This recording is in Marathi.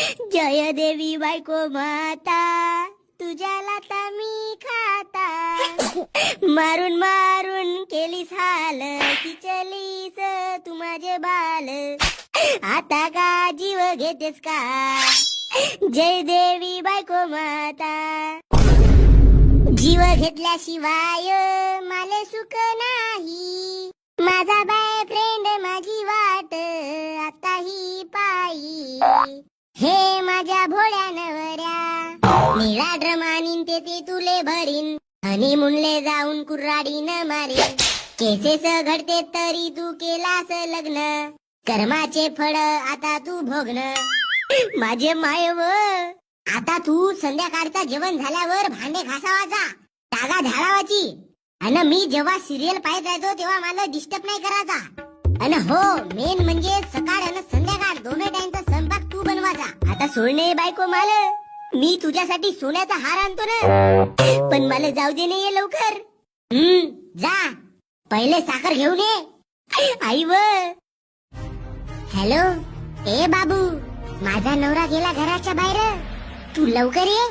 जय देवी बायको माता तुझ्या लाता मी खाता. मारून मारून केलीस हाल किचलीस तू माझे बाल. आता का जीव घेतेस का? जय देवी बायको माता. जीव घेतल्याशिवाय माले सुख नाही. माझा बाय हे भोळ्या नवऱ्या. निळा ड्रम आणीन ते ते तुले भरीन. हनी मुनले जाऊन कुर्राडी न मारीन. केसेस घडते तरी तू केलास लग्न. कर्माचे फळ आता तू भोगन. माझे माय व आता तू संध्याकाळचा जेवण झाल्यावर भांडे घासावाचा टागा झाडावाची. आणि मी जेव्हा सिरियल पाहत राहतो तेव्हा मला डिस्टर्ब नाही करायचा. आणि हो मेन म्हणजे सोडणे बायको माल. मी तुझ्यासाठी सोन्याचा हार आणतो ना. पण मला जाऊ दे नाही लवकर. हम्म जा. पहिले साखर घेऊन ये. आई व. हॅलो ए बाबू माझा नवरा गेला घराच्या बाहेर. तू लवकर ये.